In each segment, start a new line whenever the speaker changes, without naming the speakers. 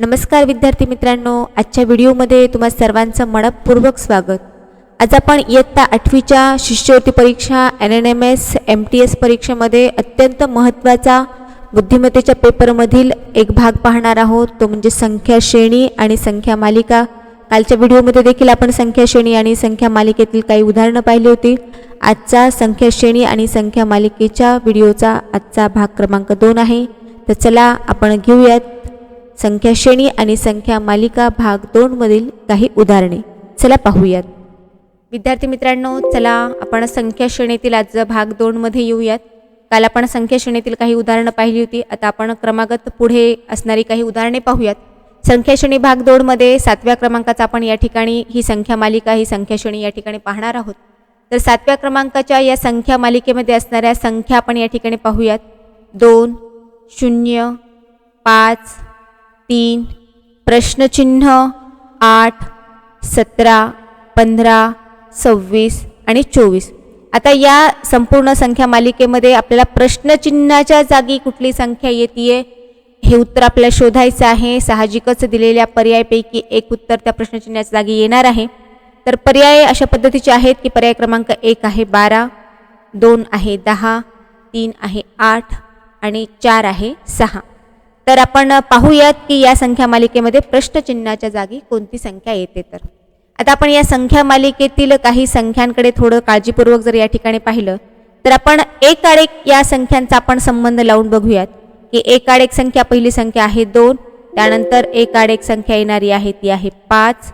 नमस्कार विद्यार्थी मित्रांनो आजच्या व्हिडिओमध्ये तुम्हा सर्वांचं मनपूर्वक स्वागत. आज आपण इयत्ता आठवीच्या शिष्यवृत्ती परीक्षा N N M S M T S परीक्षेमध्ये अत्यंत महत्त्वाचा बुद्धिमत्तेच्या पेपरमधील एक भाग पाहणार आहोत. तो म्हणजे संख्या श्रेणी आणि संख्या मालिका. कालच्या व्हिडिओमध्ये देखील आपण संख्या श्रेणी आणि संख्या मालिकेतील काही उदाहरणं पाहिली होती. आजचा संख्या श्रेणी आणि संख्या मालिकेच्या व्हिडिओचा आजचा भाग क्रमांक दोन आहे. तर चला आपण घेऊयात. संख्या श्रेणी आणि संख्या मालिका भाग दोनमधील काही उदाहरणे. चला पाहूयात. विद्यार्थी मित्रांनो चला आपण संख्या श्रेणीतील आज भाग दोनमध्ये येऊयात. काल आपण संख्या श्रेणीतील काही उदाहरणं पाहिली होती. आता आपण क्रमागत पुढे असणारी काही उदाहरणे पाहूयात. संख्या श्रेणी भाग दोनमध्ये सातव्या क्रमांकाचा आपण या ठिकाणी ही संख्या मालिका ही संख्या श्रेणी या ठिकाणी पाहणार आहोत. तर सातव्या क्रमांकाच्या या संख्या मालिकेमध्ये असणाऱ्या संख्या आपण या ठिकाणी पाहूयात. दोन शून्य पाच तीन प्रश्नचिन्ह आठ सतरा पंधरा सव्वीस आणि चोवीस. आता या संपूर्ण संख्या मालिकेमध्ये आपल्याला प्रश्नचिन्हाच्या जागी कुठली संख्या येते हे उत्तर आपल्याला शोधायचं आहे. साहजिकच दिलेल्या पर्यायापैकी एक उत्तर त्या प्रश्नचिन्हाच्या जागी येणार आहे. तर पर्याय अशा पद्धतीचे आहेत की पर्याय क्रमांक एक आहे बारा दोन आहे दहा तीन आहे आठ आणि चार आहे सहा. तर आपण पाहूयात की या संख्या मालिकेमध्ये प्रश्नचिन्हाच्या जागी कोणती संख्या येते तर. आता आपण या संख्या मालिकेतील काही संख्यांकडे थोडं काळजीपूर्वक जर या ठिकाणी पाहिलं तर आपण एक आडेक या संख्यांचा आपण संबंध लावून बघूयात की एक आडेक संख्या पहिली संख्या आहे दोन त्यानंतर एक आडेक संख्या येणारी आहे ती आहे पाच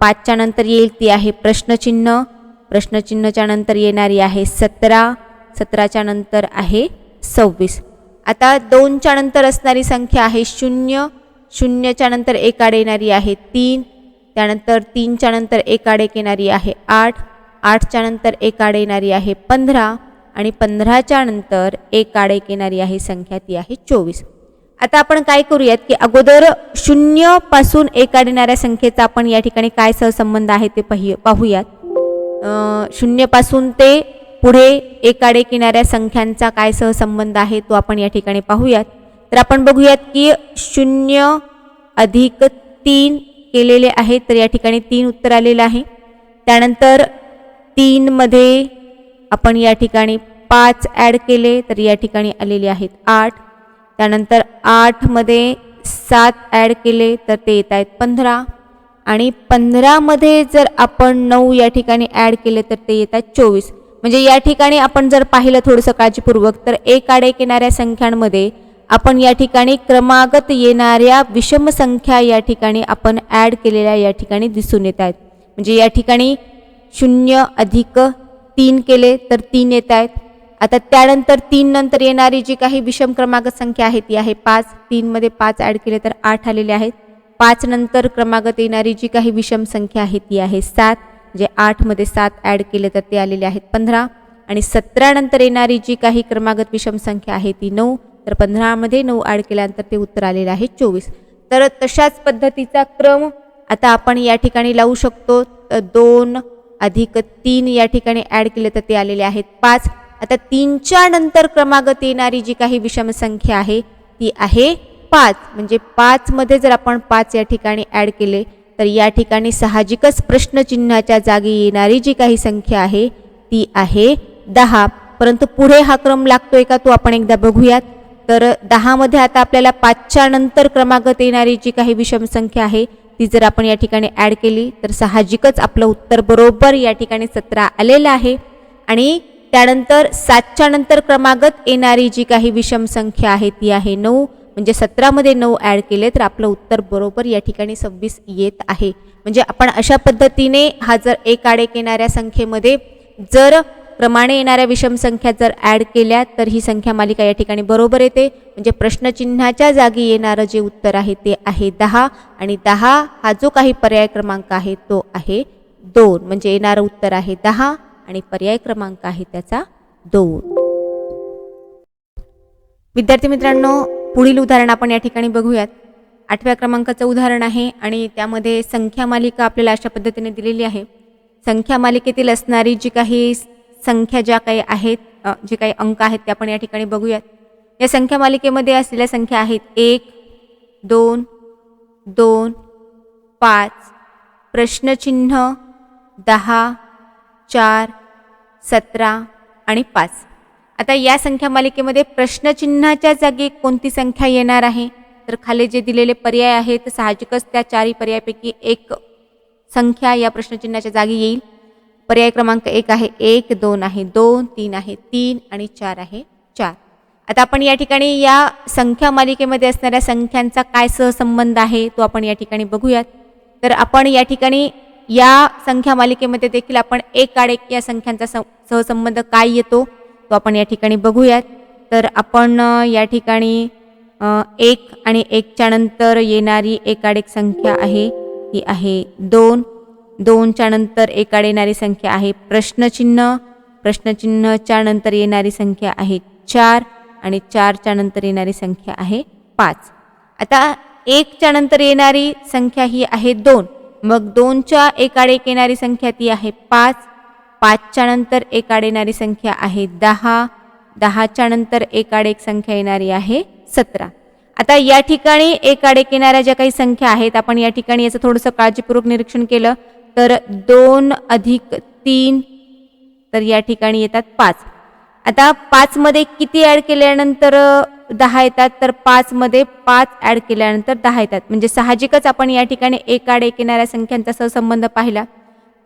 पाचच्या नंतर येईल ती आहे प्रश्नचिन्ह प्रश्नचिन्हच्या नंतर येणारी आहे सतरा सतराच्या नंतर आहे सव्वीस. आता दोनच्या नंतर असणारी संख्या आहे शून्य. शून्यच्या नंतर एक आड येणारी आहे तीन. त्यानंतर तीनच्या नंतर एक आड एक येणारी आहे आठ. आठच्या नंतर एक आड येणारी आहे पंधरा. आणि पंधराच्या नंतर एक आड एक येणारी आहे संख्या ती आहे चोवीस. आता आपण काय करूयात की अगोदर शून्यपासून एक आड येणाऱ्या संख्येचा आपण या ठिकाणी काय सहसंबंध आहे ते पाहि पाहूयात. शून्यपासून ते पुढे एकाडे किनाऱ्या संख्यांचा काय सहसंबंध आहे तो आपण या ठिकाणी पाहूयात. तर आपण बघूयात की शून्य अधिक तीन केलेले आहे तर या ठिकाणी तीन उत्तर आलेलं आहे. त्यानंतर तीनमध्ये आपण या ठिकाणी पाच ॲड केले तर या ठिकाणी आलेले आहेत आठ. त्यानंतर आठमध्ये सात ॲड केले तर ते येत आहेत पंधरा. आणि पंधरामध्ये जर आपण नऊ या ठिकाणी ॲड केले तर ते येतात चोवीस. म्हणजे या ठिकाणी आपण जर पाहिलं थोडंसं काळजीपूर्वक तर एक आडे एक येणाऱ्या संख्यांमध्ये आपण या ठिकाणी क्रमागत येणाऱ्या विषम संख्या या ठिकाणी आपण ॲड केलेल्या या ठिकाणी दिसून येत आहेत. म्हणजे या ठिकाणी शून्य अधिक तीन केले तर तीन येत आहेत. आता त्यानंतर तीन नंतर येणारी जी काही विषम क्रमागत संख्या आहे ती आहे पाच. तीनमध्ये पाच ॲड केले तर आठ आलेले आहेत. पाच नंतर क्रमागत येणारी जी काही विषम संख्या आहे ती आहे सात. जे आठमध्ये सात ॲड केले तर ते आलेले आहेत पंधरा. आणि सतरानंतर येणारी जी काही क्रमागत विषम संख्या आहे ती नऊ. तर पंधरामध्ये नऊ ॲड केल्यानंतर ते उत्तर आलेलं आहे चोवीस. तर तशाच पद्धतीचा क्रम आता आपण या ठिकाणी लावू शकतो. दोन अधिक तीन या ठिकाणी ॲड केले तर ते आलेले आहेत पाच. आता तीनच्या नंतर क्रमागत येणारी जी काही विषम संख्या आहे ती आहे पाच. म्हणजे पाचमध्ये जर आपण पाच या ठिकाणी ॲड केले तर या ठिकाणी साहजिकच प्रश्नचिन्हाच्या जागी येणारी जी काही संख्या आहे ती आहे दहा. परंतु पुढे हा क्रम लागतोय का तो आपण एकदा बघूयात. तर दहामध्ये आता आपल्याला पाचच्या नंतर क्रमागत येणारी जी काही विषम संख्या आहे ती जर आपण या ठिकाणी ॲड केली तर साहजिकच आपलं उत्तर बरोबर या ठिकाणी सतरा आलेलं आहे. आणि त्यानंतर सातच्या नंतर क्रमागत येणारी जी काही विषम संख्या आहे ती आहे नऊ. म्हणजे सतरामध्ये नऊ ॲड केले तर आपलं उत्तर बरोबर या ठिकाणी सव्वीस येत आहे. म्हणजे आपण अशा पद्धतीने हा जर एक आडेक येणाऱ्या संख्येमध्ये जर क्रमाने येणाऱ्या विषम संख्या जर ॲड केल्या तर ही संख्या मालिका या ठिकाणी बरोबर येते. म्हणजे प्रश्नचिन्हाच्या जागी येणारं जे उत्तर आहे ते आहे दहा. आणि दहा हा जो काही पर्याय क्रमांक आहे तो आहे दोन. म्हणजे येणारं उत्तर आहे दहा आणि पर्याय क्रमांक आहे त्याचा दोन. विद्यार्थी मित्रांनो पुढील उदाहरण आपण या ठिकाणी बघूयात. आठव्या क्रमांकाचं उदाहरण आहे आणि त्यामध्ये संख्या मालिका आपल्याला अशा पद्धतीने दिलेली आहे. संख्या मालिकेतील असणारी जी काही संख्या ज्या काही आहेत जे काही अंक आहेत ते आपण या ठिकाणी बघूयात. या संख्या मालिकेमध्ये असलेल्या संख्या आहेत एक दोन दोन पाच प्रश्नचिन्ह दहा चार सतरा आणि पाच. आता या संख्या मालिकेमध्ये प्रश्नचिन्हाच्या जागी कोणती संख्या येणार आहे? तर खाली जे दिलेले पर्याय आहेत साहजिकच त्या चारही पर्यायापैकी एक संख्या या प्रश्नचिन्हाच्या जागी येईल. पर्याय क्रमांक एक आहे एक दोन आहे दोन तीन आहे तीन आणि चार आहे चार. आता आपण या ठिकाणी या संख्या मालिकेमध्ये असणाऱ्या संख्यांचा काय सहसंबंध आहे तो आपण या ठिकाणी बघूयात. तर आपण या ठिकाणी या संख्या मालिकेमध्ये देखील आपण एक आड एक या संख्यांचा सहसंबंध काय येतो? तो आपण या ठिकाणी बघूयात. तर आपण या ठिकाणी एक आणि एकच्या नंतर येणारी एकाड एक संख्या आहे. ही आहे दोन. दोनच्या नंतर एकाड येणारी संख्या आहे प्रश्नचिन्ह. प्रश्नचिन्हच्या नंतर येणारी संख्या आहे चार आणि चारच्या नंतर येणारी संख्या आहे पाच. आता एकच्या नंतर येणारी संख्या ही आहे दोन. मग दोनच्या एकाड एक येणारी संख्या ती आहे पाच. पाचच्या नंतर एकाड येणारी संख्या आहे दहा. दहाच्या नंतर एकाड एक संख्या येणारी आहे सतरा. आता या ठिकाणी एकाड एक येणाऱ्या ज्या काही संख्या आहेत आपण या ठिकाणी याचं थोडंसं काळजीपूर्वक निरीक्षण केलं तर दोन अधिक तीन तर या ठिकाणी येतात पाच. आता पाचमध्ये किती ॲड केल्यानंतर दहा येतात? तर पाचमध्ये पाच ॲड केल्यानंतर दहा येतात. म्हणजे साहजिकच आपण या ठिकाणी एक आड एक येणाऱ्या संख्यांचा सहसंबंध पाहिला.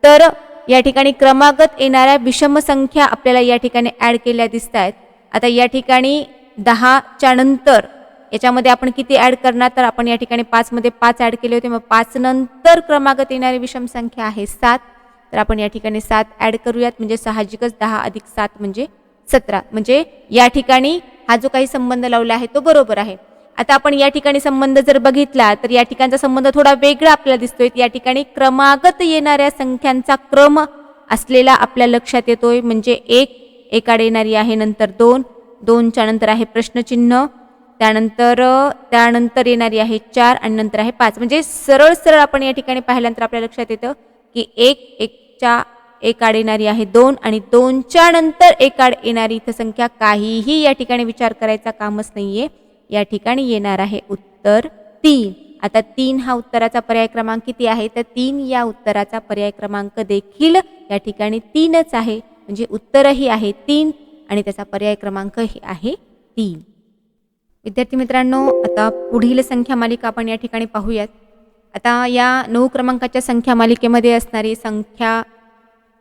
तर या ठिकाणी क्रमागत येणाऱ्या विषम संख्या आपल्याला या ठिकाणी ॲड केल्या दिसत आहेत आता या ठिकाणी दहाच्या नंतर याच्यामध्ये आपण किती ॲड करणार? तर आपण या ठिकाणी पाचमध्ये पाच ॲड केले होते. मग पाच नंतर क्रमागत येणारी विषम संख्या आहे सात. तर आपण या ठिकाणी सात ॲड करूयात. म्हणजे साहजिकच दहा अधिक सात म्हणजे सतरा. म्हणजे या ठिकाणी हा जो काही संबंध लावला आहे तो बरोबर आहे. आता आपण या ठिकाणी संबंध जर बघितला तर या ठिकाणचा संबंध थोडा वेगळा आपल्याला दिसतोय. या ठिकाणी क्रमागत येणाऱ्या संख्यांचा क्रम असलेला आपल्या लक्षात येतोय. म्हणजे एक एकाड येणारी आहे नंतर दोन. दोनच्या नंतर आहे प्रश्नचिन्ह. त्यानंतर त्यानंतर येणारी आहे चार आणि नंतर आहे पाच. म्हणजे सरळ सरळ आपण या ठिकाणी पाहिल्यानंतर आपल्या लक्षात येतं की एक एकच्या एकाड येणारी आहे दोन आणि दोनच्या नंतर एकाड येणारी इथं संख्या काहीही या ठिकाणी विचार करायचा कामच नाहीये. या ठिकाणी येणार आहे उत्तर तीन. आता तीन हा उत्तराचा पर्याय क्रमांक किती आहे? तर तीन या उत्तराचा पर्याय क्रमांक देखील या ठिकाणी तीनच आहे. म्हणजे उत्तरही आहे तीन आणि त्याचा पर्याय क्रमांकही आहे तीन. विद्यार्थी मित्रांनो आता पुढील संख्या मालिका आपण या ठिकाणी पाहूयात. आता या नऊ क्रमांकाच्या संख्या मालिकेमध्ये असणारी संख्या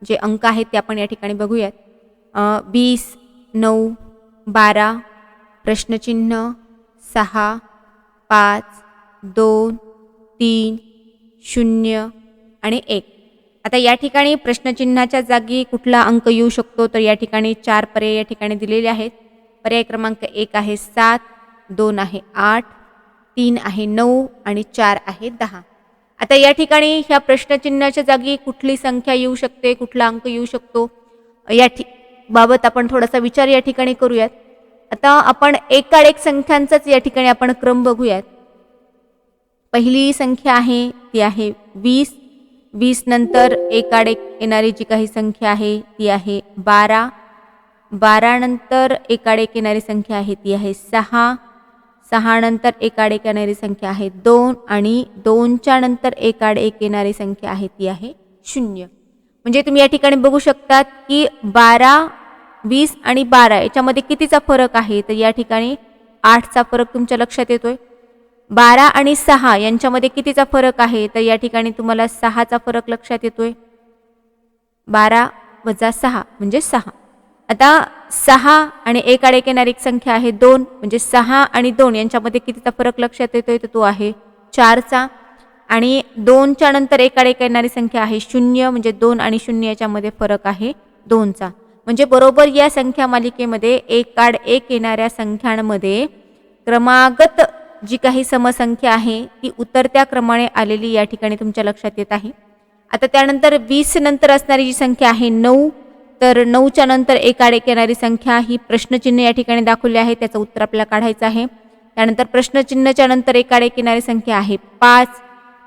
जे अंक आहेत ते आपण या ठिकाणी बघूयात. वीस नऊ बारा प्रश्नचिन्ह सहा पाच दोन तीन शून्य आणि एक. आता या ठिकाणी प्रश्नचिन्हाच्या जागी कुठला अंक येऊ शकतो तर या ठिकाणी चार पर्याय या ठिकाणी दिलेले आहेत. पर्याय क्रमांक एक आहे सात दोन आहे आठ तीन आहे नऊ आणि चार आहे दहा. आता या ठिकाणी ह्या प्रश्नचिन्हाच्या जागी कुठली संख्या येऊ शकते कुठला अंक येऊ शकतो? या ठि बाबत आपण थोडासा विचार या ठिकाणी करूयात. आता आपण एकाड एक संख्यांचाच या ठिकाणी आपण क्रम बघूयात. पहिली संख्या आहे ती आहे वीस. वीस नंतर एकाड एक येणारी जी काही संख्या आहे ती आहे बारा. बारा नंतर एकाड एक येणारी संख्या आहे ती आहे सहा. सहा नंतर एकाड एक येणारी संख्या आहे दोन आणि दोनच्या नंतर एकाड एक येणारी संख्या आहे ती आहे शून्य. म्हणजे तुम्ही या ठिकाणी बघू शकतात की बारा वीस आणि बारा याच्यामध्ये कितीचा फरक आहे? तर या ठिकाणी आठचा फरक तुमच्या लक्षात येतोय. बारा आणि सहा यांच्यामध्ये कितीचा फरक आहे? तर या ठिकाणी तुम्हाला सहाचा फरक लक्षात येतोय. बारा वजा सहा म्हणजे सहा. आता सहा आणि एक आड येणारी एक संख्या आहे दोन म्हणजे सहा आणि दोन यांच्यामध्ये कितीचा फरक लक्षात येतोय? तर तो आहे चारचा. आणि दोनच्या नंतर एक आड एक येणारी संख्या आहे शून्य म्हणजे दोन आणि शून्य याच्यामध्ये फरक आहे दोनचा. म्हणजे बरोबर या संख्या मालिकेमध्ये एक आड एक येणाऱ्या संख्यांमध्ये क्रमागत जी काही समसंख्या आहे ती उतरत्या क्रमाने आलेली या ठिकाणी तुमच्या लक्षात येत आहे. आता त्यानंतर वीस नंतर असणारी जी संख्या आहे नऊ तर नऊच्या नंतर एक आड एक येणारी संख्या ही प्रश्नचिन्ह या ठिकाणी दाखवली आहे त्याचं उत्तर आपल्याला काढायचं आहे. त्यानंतर प्रश्नचिन्हच्या नंतर एक आड एक येणारी संख्या आहे पाच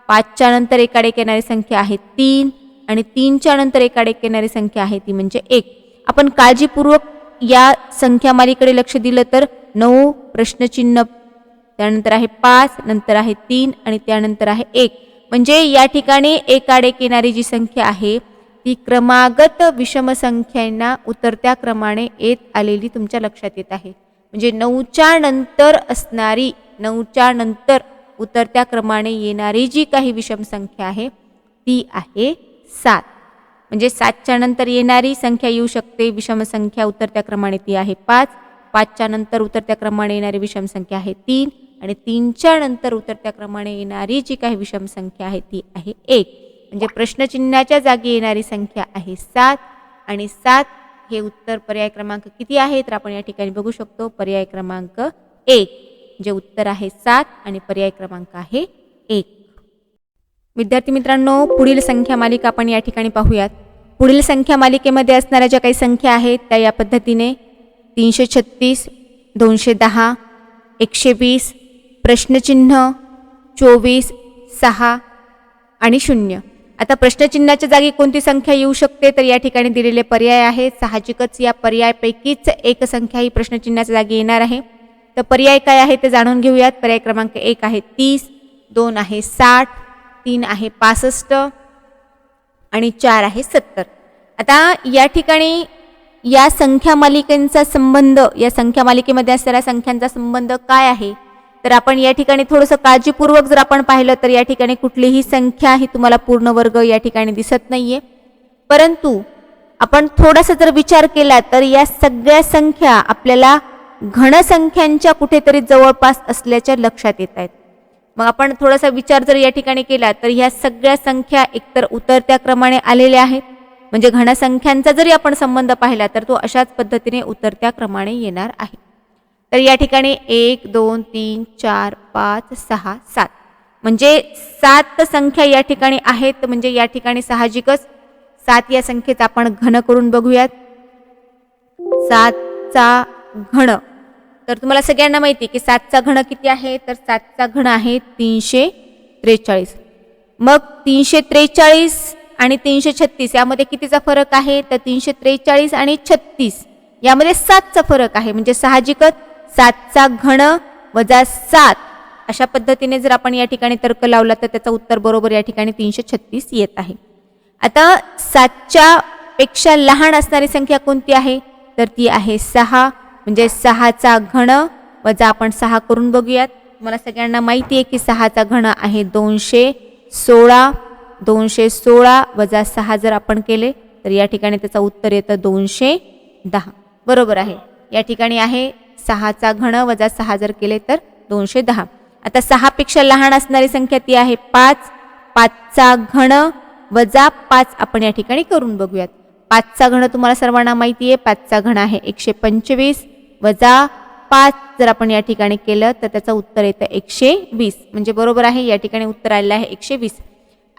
पाचच्या नंतर एक आड एक येणारी संख्या आहे तीन आणि तीनच्या नंतर एक आड एक येणारी संख्या आहे ती म्हणजे एक. आपण काळजीपूर्वक या संख्यामालीकडे लक्ष दिलं तर नऊ प्रश्नचिन्ह त्यानंतर आहे पाच नंतर आहे तीन आणि त्यानंतर आहे एक. म्हणजे या ठिकाणी एकाडे येणारी जी संख्या आहे ती क्रमागत विषम संख्यांना उतरत्या क्रमाने येत आलेली तुमच्या लक्षात येत आहे. म्हणजे नऊच्या नंतर असणारी नऊच्या नंतर उतरत्या क्रमाने येणारी जी काही विषम संख्या आहे ती आहे सात. म्हणजे सातच्या नंतर येणारी संख्या येऊ शकते. विषम संख्या उतरत्या क्रमाने ती आहे पाच. पाचच्या नंतर उतरत्या क्रमाने येणारी विषम संख्या आहे तीन. आणि तीनच्या नंतर उतरत्या क्रमाने येणारी जी काही विषम संख्या आहे ती आहे एक. म्हणजे प्रश्नचिन्हाच्या जागी येणारी संख्या आहे सात. आणि सात हे उत्तर पर्याय क्रमांक किती आहे? तर आपण या ठिकाणी बघू शकतो पर्याय क्रमांक एक. जे उत्तर आहे सात आणि पर्याय क्रमांक आहे एक. विद्यार्थी मित्रांनो पुढील संख्या मालिका आपण या ठिकाणी पाहूयात. पुढील संख्या मालिकेमध्ये असणाऱ्या ज्या काही संख्या आहेत त्या या पद्धतीने तीनशे छत्तीस दोनशे दहा एकशे वीस प्रश्नचिन्ह चोवीस सहा आणि शून्य. आता प्रश्नचिन्हाच्या जागी कोणती संख्या येऊ शकते तर या ठिकाणी दिलेले पर्याय आहेत. साहजिकच या पर्यायापैकीच एक संख्या ही प्रश्नचिन्हाच्या जागी येणार आहे. तर पर्याय काय आहे ते जाणून घेऊयात. पर्याय क्रमांक एक आहे तीस दोन आहे साठ तीन आहे पासष्ट आणि चार आहे सत्तर. आता या ठिकाणी या संख्या मालिकेंचा संबंध या संख्या मालिकेमध्ये असणाऱ्या संख्यांचा संबंध काय आहे? तर आपण या ठिकाणी थोडंसं काळजीपूर्वक जर आपण पाहिलं तर या ठिकाणी कुठलीही संख्या ही तुम्हाला पूर्ण वर्ग या ठिकाणी दिसत नाहीये. परंतु आपण थोडासा जर विचार केला तर या सगळ्या संख्या आपल्याला घनसंख्यांच्या कुठेतरी जवळपास असल्याच्या लक्षात येत आहेत. मग आपण थोडासा विचार जर या ठिकाणी केला तर ह्या सगळ्या संख्या एकतर उतरत्या क्रमाने आलेल्या आहेत. म्हणजे घनसंख्यांचा जरी आपण संबंध पाहिला तर तो अशाच पद्धतीने उतरत्या क्रमाने येणार आहे. तर या ठिकाणी एक दोन तीन चार पाच सहा सात. म्हणजे सात संख्या या ठिकाणी आहेत म्हणजे या ठिकाणी साहजिकच सात या संख्येचा आपण घन करून बघूयात. सातचा घन. तर तुम्हाला सगळ्यांना माहिती आहे की सातचा घण किती आहे? तर सातचा घण आहे तीनशे त्रेचाळीस. मग तीनशे त्रेचाळीस आणि तीनशे छत्तीस यामध्ये कितीचा फरक आहे? तर तीनशे त्रेचाळीस आणि छत्तीस यामध्ये सातचा फरक आहे. म्हणजे साहजिकच सातचा घन वजा सात अशा पद्धतीने जर आपण या ठिकाणी तर्क लावला तर त्याचं उत्तर बरोबर या ठिकाणी तीनशे छत्तीस येत आहे. आता सातच्या पेक्षा लहान असणारी संख्या कोणती आहे? तर ती आहे सहा म्हणजे सहाचा घन वजा आपण सहा करून बघूयात. तुम्हाला सगळ्यांना माहिती आहे की सहाचा घन आहे दोनशे सोळा. दोनशे सोळा वजा सहा जर आपण केले तर या ठिकाणी त्याचं उत्तर येतं दोनशे दहा. बरोबर आहे. या ठिकाणी आहे सहाचा घन वजा सहा जर केले तर दोनशे दहा. आता सहापेक्षा लहान असणारी संख्या ती आहे पाच. पाचचा घन वजा पाच आपण या ठिकाणी करून बघूयात. पाचचा घन तुम्हाला सर्वांना माहिती आहे. पाचचा घण आहे एकशे पंचवीस. वजा पाच जर आपण या ठिकाणी केलं तर त्याचं उत्तर येतं एकशे वीस. म्हणजे बरोबर आहे या ठिकाणी उत्तर आलेलं आहे एकशे वीस.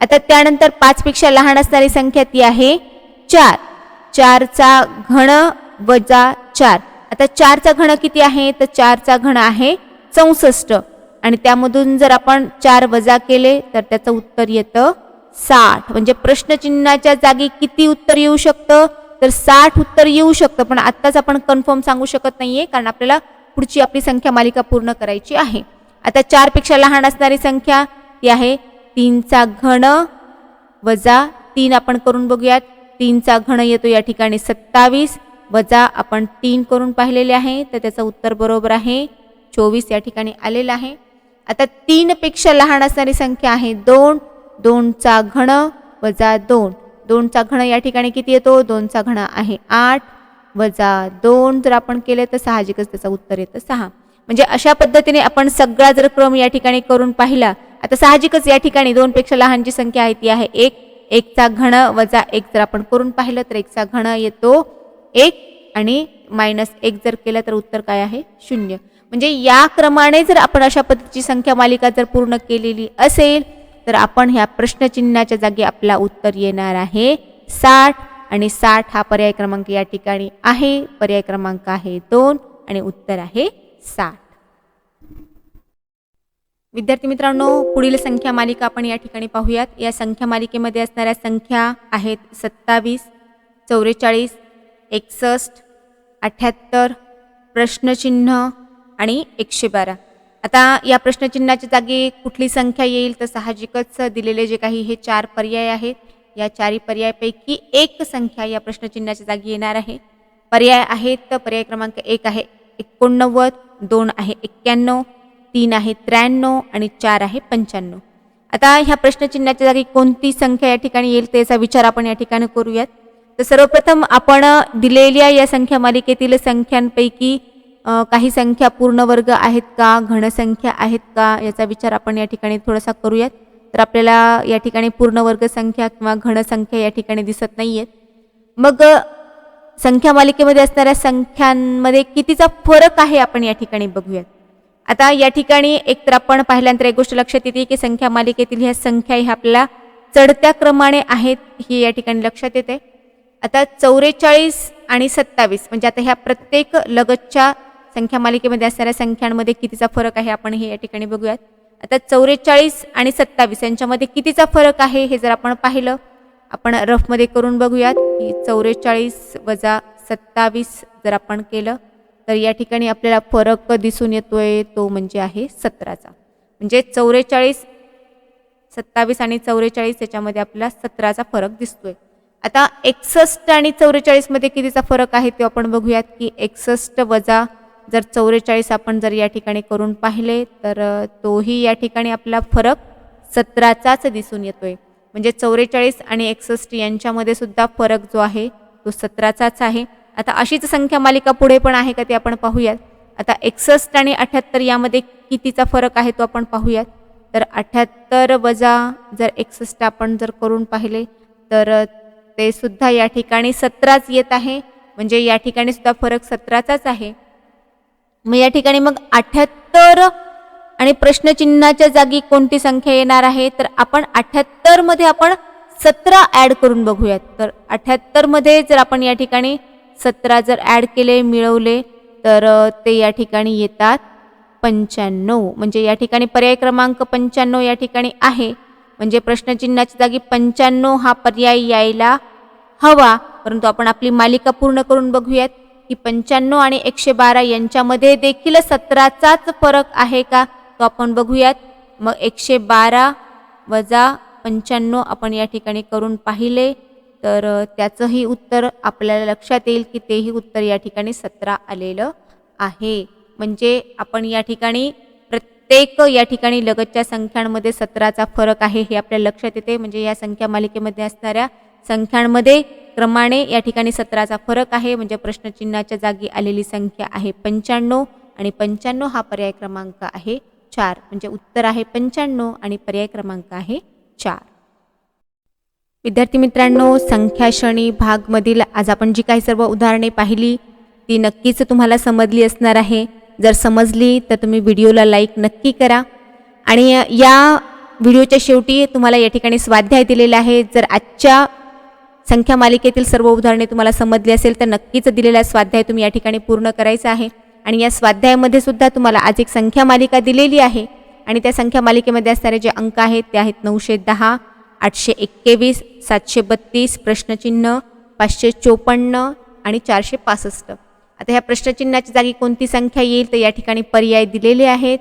आता त्यानंतर पाचपेक्षा लहान असणारी संख्या ती आहे चार. चारचा घन वजा चार. आता चारचा घन किती आहे? तर चारचा घन आहे चौसष्ट. आणि त्यामधून जर आपण चार वजा केले तर त्याचं उत्तर येतं साठ. म्हणजे प्रश्नचिन्हाच्या जागी किती उत्तर येऊ शकतं? तर साठ उत्तर येऊ शकतं पण आत्ताच आपण कन्फर्म सांगू शकत नाहीये कारण आपल्याला पुढची आपली संख्या मालिका पूर्ण करायची आहे. आता चारपेक्षा लहान असणारी संख्या ती आहे तीनचा घन वजा तीन आपण करून बघूयात. तीनचा घन येतो या ठिकाणी सत्तावीस वजा आपण तीन करून पाहिलेले आहे तर त्याचं उत्तर बरोबर आहे चोवीस या ठिकाणी आलेलं आहे. आता तीनपेक्षा लहान असणारी संख्या आहे दोन दोनचा घन वजा दोन. दोनचा घन या ठिकाणी किती येतो? दोनचा घण आहे आठ वजा दोन जर आपण केले तर साहजिकच त्याचं उत्तर येतं सहा. म्हणजे अशा पद्धतीने आपण सगळा जर क्रम या ठिकाणी करून पाहिला आता साहजिकच या ठिकाणी दोनपेक्षा लहान जी संख्या आहे ती आहे एक. एकचा घन वजा एक जर आपण करून पाहिलं तर एकचा घन येतो एक आणि मायनस एक जर केलं तर उत्तर काय आहे? शून्य. म्हणजे या क्रमाने जर आपण अशा पद्धतीची संख्या मालिका जर पूर्ण केलेली असेल तर आपण ह्या प्रश्नचिन्हाच्या जागी आपला उत्तर येणार आहे. साठ आणि साठ हा पर्याय क्रमांक या ठिकाणी आहे. पर्याय क्रमांक आहे दोन आणि उत्तर आहे साठ. विद्यार्थी मित्रांनो पुढील संख्या मालिका आपण या ठिकाणी पाहूयात. या संख्या मालिकेमध्ये असणाऱ्या संख्या आहेत सत्तावीस चौवेचाळीस एकसष्ट अठ्ठ्याहत्तर प्रश्नचिन्ह आणि एकशे बारा. आता या प्रश्नचिन्हाच्या जागी कुठली संख्या येईल तर साहजिकच दिलेले जे काही हे चार पर्याय आहेत. या चारही पर्यायापैकी एक संख्या या प्रश्नचिन्हाच्या जागी येणार आहे. पर्याय आहेत तर पर्याय क्रमांक एक आहे एकोणनव्वद दोन आहे एक्क्याण्णव तीन आहे त्र्याण्णव आणि चार आहे पंच्याण्णव. आता ह्या प्रश्नचिन्हाच्या जागी कोणती संख्या या ठिकाणी येईल त्याचा विचार आपण या ठिकाणी करूयात. तर सर्वप्रथम आपण दिलेल्या या संख्या मालिकेतील संख्यांपैकी काही संख्या पूर्ण वर्ग आहेत का? घनसंख्या आहेत का? याचा विचार आपण या ठिकाणी थोडासा करूयात. तर आपल्याला या ठिकाणी पूर्ण वर्ग संख्या किंवा घनसंख्या या ठिकाणी दिसत नाही आहेत मग संख्या मालिकेमध्ये असणाऱ्या संख्यांमध्ये कितीचा फरक आहे आपण या ठिकाणी बघूयात. आता या ठिकाणी एकतर आपण पाहिल्यानंतर एक गोष्ट लक्षात येते की संख्या मालिकेतील ह्या संख्या ह्या आपल्याला चढत्या क्रमाने आहेत ही या ठिकाणी लक्षात येते. आता चौवेचाळीस आणि सत्तावीस म्हणजे आता ह्या प्रत्येक लगतच्या संख्या मालिकेमध्ये असणाऱ्या संख्यांमध्ये कितीचा फरक आहे आपण हे या ठिकाणी बघूयात. आता चौवेचाळीस आणि सत्तावीस यांच्यामध्ये कितीचा फरक आहे हे जर आपण पाहिलं आपण रफमध्ये करून बघूयात की चौवेचाळीस वजा सत्तावीस जर आपण केलं तर या ठिकाणी आपल्याला फरक दिसून येतोय तो म्हणजे आहे सतराचा. म्हणजे चौवेचाळीस सत्तावीस आणि चौवेचाळीस याच्यामध्ये आपल्याला सतराचा फरक दिसतोय. आता एकसष्ट आणि चौवेचाळीसमध्ये कितीचा फरक आहे तो आपण बघूयात की एकसष्ट वजा जर चौवेचाळीस आपण जर या ठिकाणी करून पाहिले तर तोही या ठिकाणी आपला फरक सतराचाच दिसून येतोय. म्हणजे चौवेचाळीस आणि एकसष्ट यांच्यामध्ये सुद्धा फरक जो आहे तो सतराचाच आहे. आता अशीच संख्या मालिका पुढे पण आहे का ते आपण पाहूयात. आता एकसष्ट आणि अठ्याहत्तर यामध्ये कितीचा फरक आहे तो आपण पाहूयात. तर अठ्याहत्तर वजा जर एकसष्ट आपण जर करून पाहिले तर ते सुद्धा या ठिकाणी सतराच येत आहे. म्हणजे या ठिकाणी सुद्धा फरक सतराचाच आहे. मग या ठिकाणी मग अठ्याहत्तर आणि प्रश्नचिन्हाच्या जागी कोणती संख्या येणार आहे? तर आपण अठ्याहत्तरमध्ये आपण सतरा ॲड करून बघूयात. तर अठ्याहत्तरमध्ये जर आपण या ठिकाणी सतरा जर ॲड केले मिळवले तर ते या ठिकाणी येतात पंच्याण्णव. म्हणजे या ठिकाणी पर्याय क्रमांक पंच्याण्णव या ठिकाणी आहे. म्हणजे प्रश्नचिन्हाच्या जागी पंच्याण्णव हा पर्याय यायला हवा. परंतु आपण आपली मालिका पूर्ण करून बघूयात. की पंच्याण्णव आणि एकशे बारा यांच्यामध्ये देखील सतराचाच फरक आहे का? तो आपण बघूयात. मग एकशे बारा वजा पंच्याण्णव आपण या ठिकाणी करून पाहिले. तर त्याचंही उत्तर आपल्याला लक्षात येईल की तेही उत्तर या ठिकाणी सतरा आलेलं आहे. म्हणजे आपण या ठिकाणी प्रत्येक या ठिकाणी लगतच्या संख्यांमध्ये सतराचा फरक आहे हे आपल्या लक्षात येते. म्हणजे या संख्या मालिकेमध्ये असणाऱ्या संख्यांमध्ये क्रमाने या ठिकाणी सतराचा फरक आहे. म्हणजे प्रश्नचिन्हाच्या जागी आलेली संख्या आहे पंच्याण्णव आणि पंच्याण्णव हा पर्याय क्रमांक आहे चार. म्हणजे उत्तर आहे पंच्याण्णव आणि पर्याय क्रमांक आहे चार. विद्यार्थी मित्रांनो संख्या भागमधील आज आपण जी काही सर्व उदाहरणे पाहिली ती नक्कीच तुम्हाला समजली असणार आहे. जर समजली तर तुम्ही व्हिडिओला लाईक नक्की करा. आणि या व्हिडिओच्या शेवटी तुम्हाला या ठिकाणी स्वाध्याय दिलेला आहे. जर आजच्या संख्या मालिकेतील सर्व उदाहरणे तुम्हाला समजली असेल तर नक्कीच दिलेला स्वाध्याय तुम्ही या ठिकाणी पूर्ण करायचा आहे. आणि या स्वाध्यायामध्ये सुद्धा तुम्हाला आज एक संख्या मालिका दिलेली आहे. आणि त्या संख्या मालिकेमध्ये असणारे जे अंक आहेत ते आहेत नऊशे दहा आठशे एक्केवीस सातशे बत्तीस प्रश्नचिन्ह पाचशे चोपन्न आणि चारशे पासष्ट. आता ह्या प्रश्नचिन्हाच्या जागी कोणती संख्या येईल तर या ठिकाणी पर्याय दिलेले आहेत.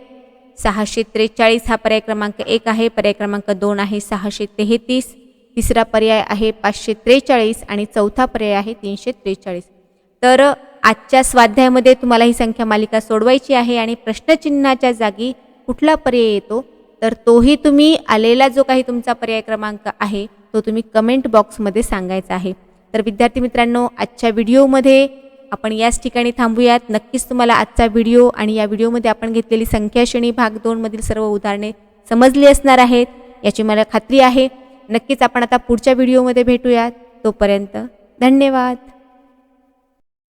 सहाशे त्रेचाळीस हा पर्याय क्रमांक एक आहे पर्याय क्रमांक दोन आहे सहाशे तेहतीस. तिसरा पर्याय आहे पाचशे त्रेचाळीस आणि चौथा पर्याय आहे तीनशे त्रेचाळीस. तर आजच्या स्वाध्यायामध्ये तुम्हाला ही संख्या मालिका सोडवायची आहे आणि प्रश्नचिन्हाच्या जागी कुठला पर्याय येतो तर तोही तुम्ही आलेला जो काही तुमचा पर्याय क्रमांक आहे तो तुम्ही कमेंट बॉक्समध्ये सांगायचा आहे. तर विद्यार्थी मित्रांनो आजच्या व्हिडिओमध्ये आपण याच ठिकाणी थांबूयात. नक्कीच तुम्हाला आजचा व्हिडिओ आणि या व्हिडिओमध्ये आपण घेतलेली संख्याश्रेणी भाग दोनमधील सर्व उदाहरणे समजली असणार आहेत याची मला खात्री आहे. नक्कीच आपण आता पुढच्या व्हिडिओमध्ये भेटूयात. तोपर्यंत धन्यवाद.